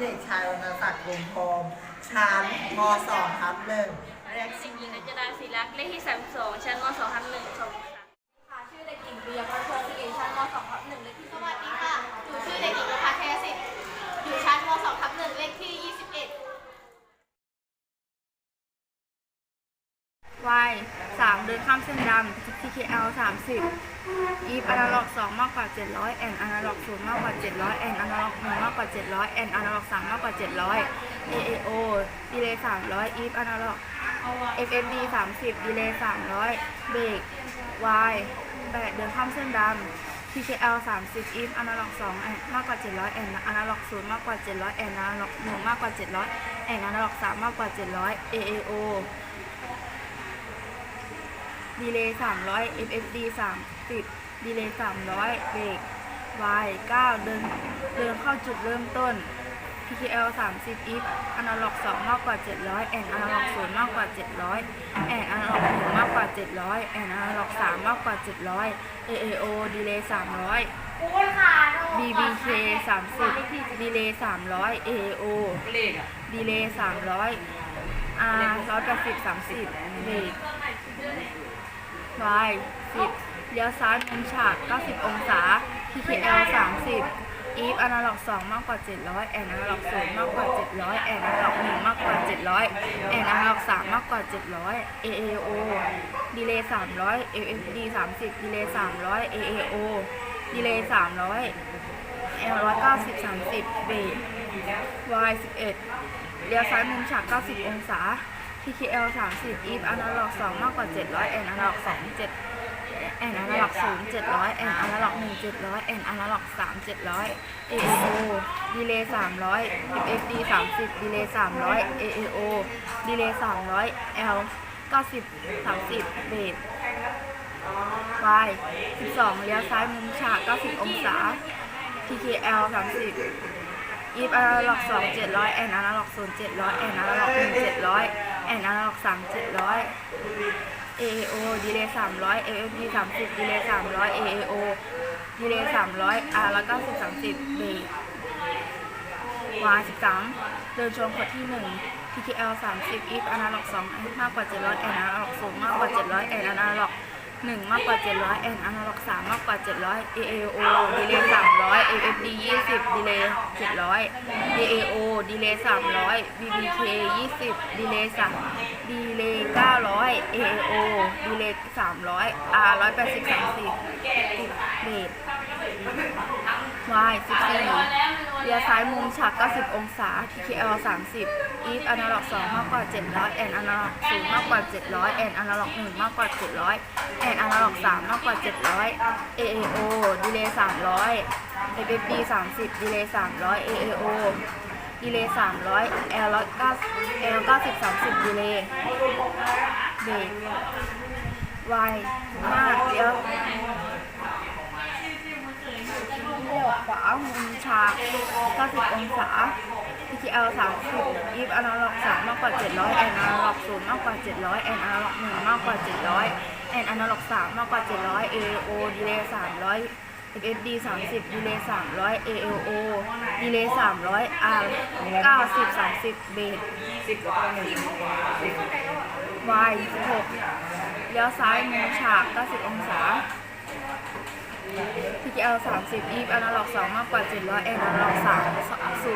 เด็กชายวรรณศักดิ์วงพรมชั้นม .2 ทับหนึ่งเรียนสิ่งหญิงนัจดาศิลักษ์เลขที่32ชั้นม 2 ทับ1ขอบคุณค่ะค่ะ ชื่อเด็กหญิงปิยพัฒน์พรศิริชั้นม .2 ทับหนึ่งเลขที่สวัสดีค่ะหนูชื่อเด็กหญิงประภาเทสิอยู่ชั้นม .2 ทับหนึ่งเลขที่ ดินข้ามเส้นดำ TKL 30 e อนาล็อก2มากกว่า 700 n อนาล็อก0มากกว่า 700 n อนาล็อก1มากกว่า 700 n อนาล็อก3มากกว่า 700 AAO ดีเลย์300 e อนาล็อก FFD 30 ดีเลย์300 เบรก y 8เดินข้ามเส้นดำ TKL 30 e อนาล็อก2มากกว่า 700 n อนาล็อก0มากกว่า 700 n อนาล็อก1มากกว่า 700 n อนาล็อก3มากกว่า 700 AAO ดีเลย์300 FFD 30ดีเลย์300 เบรก Y 9 เดิน เดินเข้าจุดเริ่มต้น PKL 30 if อนาล็อก 2 มากกว่า 700 and อนาล็อก0มากกว่า 700 and อนาล็อก1มากกว่า 700 and อนาล็อก3มากกว่า 700 AAO ดีเลย์300 BBK 30 ดีเลย์300 AAO ดีเลย์300 R 180 30เบรก y 10เลี้ยวซ้ายมุมฉาก 90 องศา PKL 30 if อนาล็อก 2 มากกว่า 700 and อนาล็อก0มากกว่า 700 and อนาล็อก1มากกว่า 700 and อนาล็อก3มากกว่า 700 AAO ดีเลย์300 FFD 30 ดีเลย์300 AAO ดีเลย์300 L 190 30 เบรก Y 11เลี้ยวซ้ายมุมฉาก 90 องศา PKL 30 if อนาล็อก2มากกว่า 700 and อนาล็อก2 7 and อนาล็อก0 700 and อนาล็อก1 700 and อนาล็อก3 700 AAO ดีเลย์300 FFD 30ดีเลย์300 AAO ดีเลย์300 L 90 30เบรก Y 12เลี้ยวซ้ายมุมฉาก90 องศา PKL 30 if อนาล็อก2 700 and อนาล็อก0 700 and อนาล็อก1 700 แอนอนาล็อก3 700 AAO ดีเลย์300 AFD 30ดีเลย์300 AAO ดีเลย์300 R แล้วก็10 30เบรก Y 13เดินชนขดที่1 TTL 30 if อนาล็อก2มากกว่า700 and อนาล็อก0มากกว่า700แอนอนาล็อก 1 มากกว่า 700 and อนาล็อก3มากกว่า 700 AAO ดีเลย300 AFD 20ดีเลย700 DAO ดีเลย300 BBK 20ดีเลย3ดีเลย900 AAO ดีเลย300 R 180 30ติดเบรก Y 14เลียซ้ายมุมฉาก 90 องศา TKL 30 if อนาล็อก2มากกว่า 700 and อนาล็อก0มากกว่า 700 and อนาล็อก1มากกว่า 700 and อนาล็อก3มากกว่า 700 AAO ดีเลย์300 FFD 30ดีเลย์300 AAO ดีเลย์300 L 9 L 90 30ดีเลย์เบรก Y 5เลี้ยวเลี้ยวขวามุมฉาก90องศา PTL 30 if อนาล็อก3มากกว่า 700 and อนาล็อก0มากกว่า 700 and อนาล็อก1มากกว่า 700 and อนาล็อก3มากกว่า 700 AAO ดีเลย์300 FSD 30ดีเลย์300 ALO ดีเลย์300 R 90 30เบรก Y 16เลี้ยวซ้ายมุมฉาก 90 องศา PGL 30 if อนาล็อก2มากกว่า 700 N and อนาล็อก3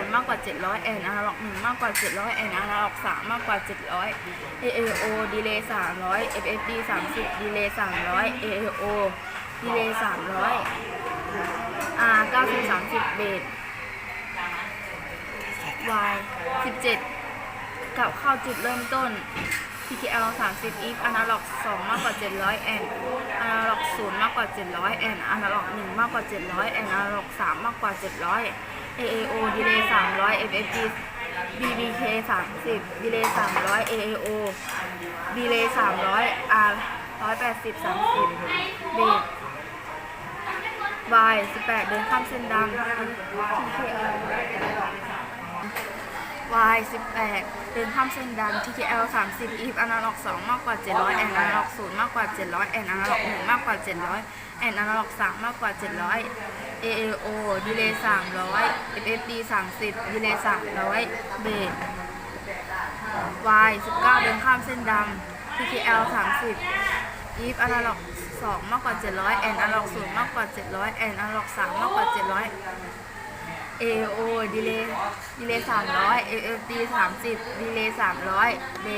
0 มากกว่า 700 N and อนาล็อก1มากกว่า 700 N and อนาล็อก3มากกว่า 700 AAO ดีเลย์300 FFD 30ดีเลย์300 AAO ดีเลย์300 R 90 30เบรก Y 17 กลับเข้าจุดเริ่มต้น PTL 30 if อนาล็อก2มากกว่า 700 and อนาล็อก0มากกว่า 700 and อนาล็อก1มากกว่า 700 and อนาล็อก3มากกว่า 700 AAO ดีเลย์300 FFD BBK 30ดีเลย์300 AAO ดีเลย์300 R 180 30เบรก Y 18 เดินข้ามเส้นดำ PKL y 18 เดินข้ามเส้นดำ TKL 30 if analog 2มากกว่า 700 and analog 0มากกว่า 700 and analog 1มากกว่า 700 and analog 3มากกว่า 700 AAO delay 300 FFD 30 delay 300 เบส y 19 เดินข้ามเส้นดำ TKL 30 if analog 2มากกว่า 700 and analog 0มากกว่า 700 and analog 3มากกว่า 700 AO ดีเลย์ดีเลยสามร้อย AFD สามสิบดีเลยสามร้อยเบ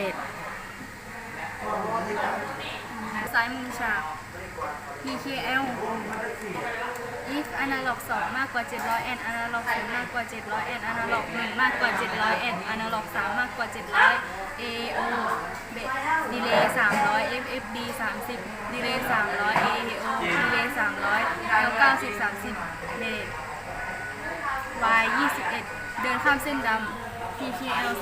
สายมือฉา PKL if analog 2 มากกว่า 700 and analog 0มากกว่า 700 and analog 1 มากกว่า 700 and analog 3 มากกว่า 700 AO เบสดีเลย์300 FFD 30ดีเลย์300 AO ดีเลย์300 L90 30เบส ไาย 21 เดินข้ามเส้นดำ PKL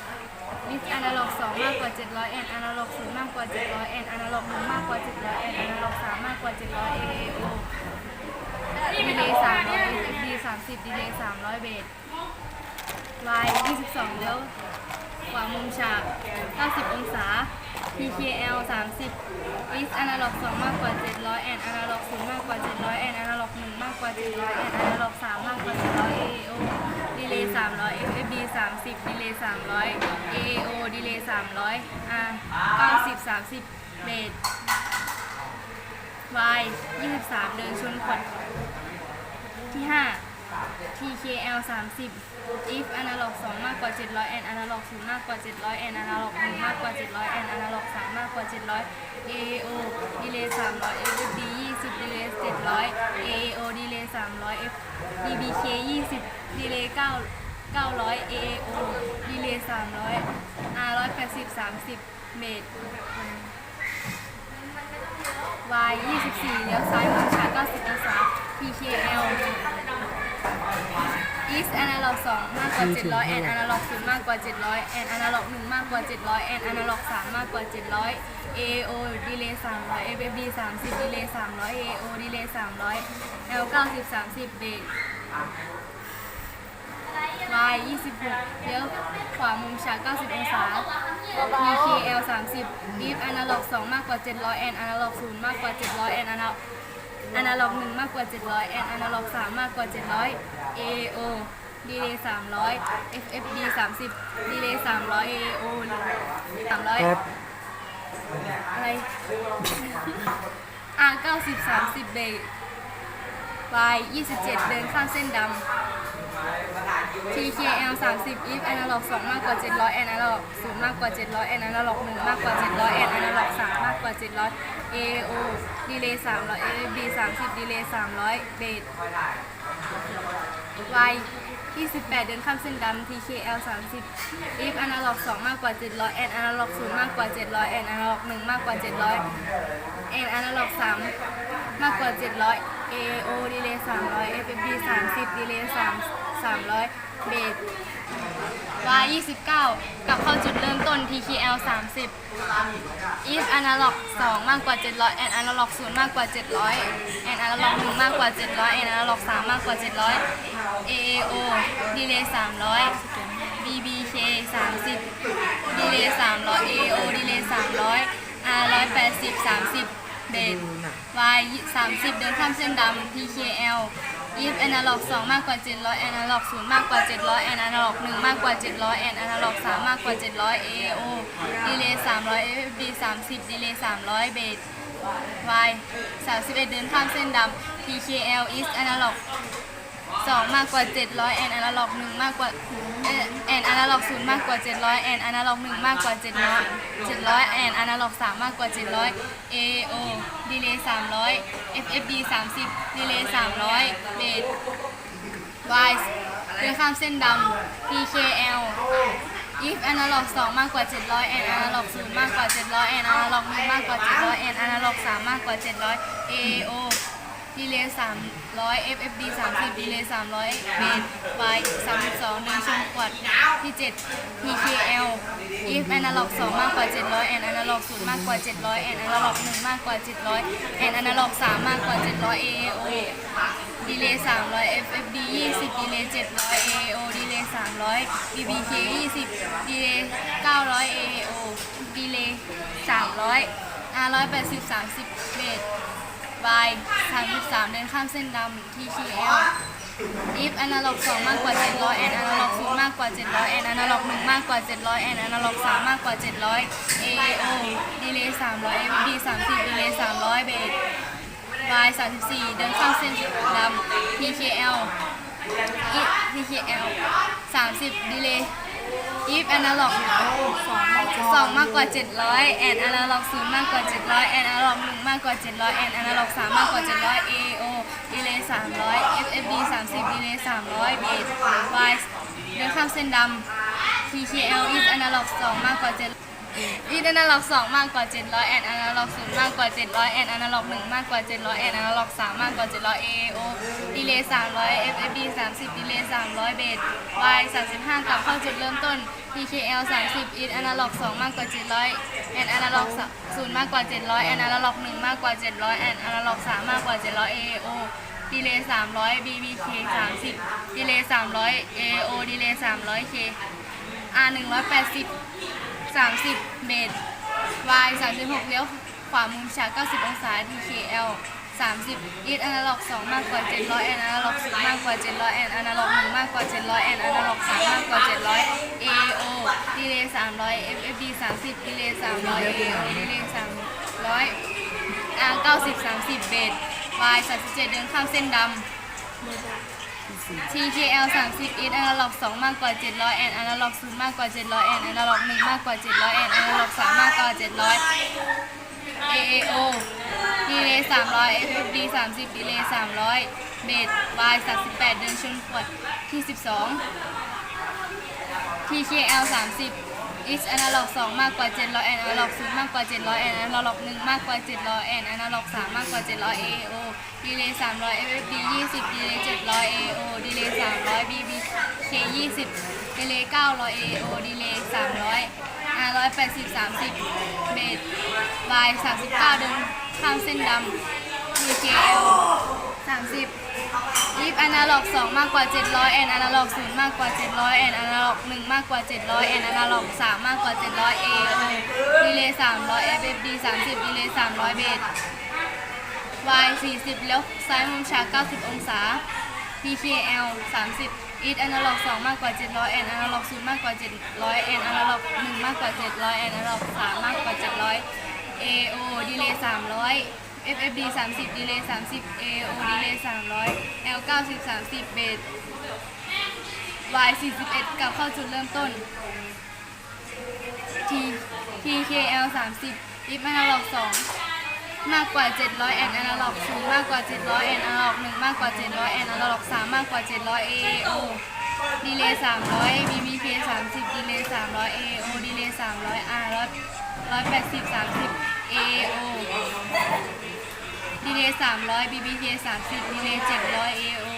30ลิฟต์อนาล็อก2มากกว่า 700 n อนอนาล็อก0มากกว่า 700 n อนอนาล็อก1มากกว่า 700 n อนอนาล็อก3มากกว่า 700 AAO ดีเลย์300 SD 30ดีเลย์300 เบส Y 22เล้วกว่ามุมฉาก 90 องศา PKL 30 is analog 2 มากกว่า 700 and analog 0 มากกว่า 700 and analog 1 มากกว่า 700 and analog 3 มากกว่า 700 AAO delay 300 30 delay 300 AAO delay 300 R 90 30เบส Y 23 เดินชนขวดที่ 5 TKL 30 if analog 2 มากกว่า 700 and analog 0 มากกว่า 700 and analog 1มากกว่า 700 and analog 3 มากกว่า 700 AO delay 300 FFD 20 delay 700 AO delay 300 F DBK 20 delay 9 900 AAO delay 300 R 180 30 เมตร Y 24เลี้ยวซ้ายมุมฉา90องศา PKL East Analog 2 มากกว่า 700 and Analog 0มากกว่า 700 and Analog 1 มากกว่า 700 and Analog 3 มากกว่า 700 AAO Delay 300 FFD 30 Delay 300 AAO Delay 300 L 90 30 Base Y 26 เลี้ยวขวามุมฉาก 90 องศา PKL 30 if analog 2 มากกว่า 700 and analog 0 มากกว่า 700 and analog analog 1มากกว่า 700 and analog 3มากกว่า 700 AAO delay 300 FFD 30 delay 300 AAO 300 อะไร R 90 30 เบรก Y 27 เดินข้ามเส้นดำ TKL 30 if analog 2 มากกว่า 700 analog 0 มากกว่า 700 analog 1 มากกว่า 700 analog 3 มากกว่า 700 AO delay 300 AFD 30 delay 300 base Y 28 เดินข้ามเส้นดำ TKL 30 if analog 2 มากกว่า 700 and analog 0 มากกว่า 700 and analog 1 มากกว่า 700 and analog 3 มากกว่า 700 AO delay 300 FFD 30 delay 3 300 เบส Y 29กลับเข้าจุดเริ่มต้น TKL 30 if analog 2 มากกว่า 700 and analog 0 มากกว่า 700 and analog 1 มากกว่า 700 and analog 3 มากกว่า 700 AAO delay 300 BBK 30 delay 300 AAO delay 300 R 180 30 เบส Y 30 เดินข้ามเส้นดำ ยิบแอนาล็อก2มากกว่า 700แอนาล็อก0มากกว่า 700แอนาล็อก1มากกว่า 700แอนาล็อก3มากกว่า 700 AO ดีเลย์300 FFD 30ดีเลย์300 เบส Y 31เดินข้ามเส้นดำ PKL East Analog 2 มากกว่า 700 N Analog 1 มากกว่า แอนอนาล็อกศูนย์มากกว่า 700 แอนอนาล็อกหนึ่งมากกว่า 700 700 แอนอนาล็อกสามมากกว่า 700 AO ดีเลย์300 FFD 30 ดีเลย์300 เบสไวส์เดินข้ามเส้นดำ PKL if analog 2 มากกว่า 700 and analog 0 มากกว่า 700 and analog 1มากกว่า 700 and analog 3 มากกว่า 700 AO ดีเลย์300 FFD 30ดีเลย์300 เบนไว้32เนิงชงกวดที่7 PKL if analog 2 มากกว่า 700 and analog 0 มากกว่า 700 and analog 1 มากกว่า 700 and analog 3 มากกว่า 700 AAO ดีเลย์300 FFD 20ดีเลย์700 AAO ดีเลย์300 BBK 20ดีเลย์900 AAO ดีเลย์300 R180 30เบส Y 33 เดินข้ามเส้นดำ TKL if analog 2 มากกว่า 700 and analog 0มากกว่า 700 and analog 1 มากกว่า 700 and analog 3 มากกว่า 700 AAO ดีเลย์300 FD 30ดีเลย์300เบส Y 34 เดินข้ามเส้นดำ PKL if PKL 30ดี เลย์ if analog 2มากกว่า 700 and analog 0มากกว่า 700 and analog 1มากกว่า 700 and analog 3มากกว่า 700 AAO ดีเลย์300 FFD 30ดีเลย์300เบส Y เดินข้ามเส้นดำ TKL if analog 2มากกว่า 7 อีเดนาล็อกสองมากกว่าเจ็ดร้อยแอนอนาล็อกศูนย์มากกว่าเจ็ดร้อยแอนอนาล็อกหนึ่งมากกว่าเจ็ดร้อยแอนอนาล็อกสามมากกว่าเจ็ดร้อยเอโอดีเลย์สามร้อยเอฟเอฟดีสามสิบดีเลย์สามร้อยเบสวายสามสิบห้ากลับเข้าจุดเริ่มต้น PKL สามสิบอีอนาล็อกสองมากกว่าเจ็ดร้อยแอนอนาล็อกศูนย์มากกว่าเจ็ดร้อยแอนอนาล็อกหนึ่งมากกว่าเจ็ดร้อยแอนอนาล็อกสามมากกว่าเจ็ดร้อยเอโอดีเลย์สามร้อยบีบีเคสามสิบดีเลย์สามร้อยเอโอดีเลย์สามร้อยเคอาร์หนึ่งร้อยแปดสิบ 30เบส Y 36 เลี้ยวขวามุมฉาก 90 องศา DKL 30อีดอนาล็อก2มากกว่า 700 แอนอนาล็อก0มากกว่า 700 แอนอนาล็อก1มากกว่า 700 แอนอนาล็อก3มากกว่า 700 AO ดีเลย์300 FFD 30ดีเลย์300 AO ดีเลย์300 R 90 30 เบส Y 37 เดินข้ามเส้นดำ TKL 30 is analog 2มากกว่า 700 and analog 0มากกว่า 700 and analog 1มากกว่า 700 and analog 3มากกว่า 700 AAO delay 300 FFD 30 delay 300 base Y 38 เดินชนขวดที่ 12 TKL 30 is analog 2 มากกว่า700 and analog 0 มากกว่า700 and analog 1 มากกว่า700 and analog 3 มากกว่า700 AAO delay 300 FFD 20 delay 700 AAO delay 300 BBK 20 delay 900 AAO delay 300 R 180 30 base Y 39 เดินข้ามเส้นดำ TKL 30อีฟอนาล็อก2มากกว่า 700แอนอนาล็อก0มากกว่า 700แอนอนาล็อก1มากกว่า 700แอนอนาล็อก3มากกว่า 700เอดีเลย์300 FFD 30ดีเลย์300 เบส Y 40 แล้วซ้ายมุมฉาก90 องศา PKL 30 Eat Analog 2 มากกว่า 700 and Analog 0 มากกว่า 700 and Analog 1 มากกว่า 700 and Analog 3 มากกว่า 700 AO Delay 300 FFD 30 delay 30 AO delay 300 L 90 30เบส Y 41กลับเข้าจุดเริ่มต้น T TKL 30 if analog 2มากกว่า 700 and analog 0มากกว่า 700 and analog 1 มากกว่า 700 and analog 3 มากกว่า 700 AAO delay 300 BBK 30 delay 300 AAO delay 300 R 180 30 AO ดีเลย์300 BBK 30ดีเลย์700 AO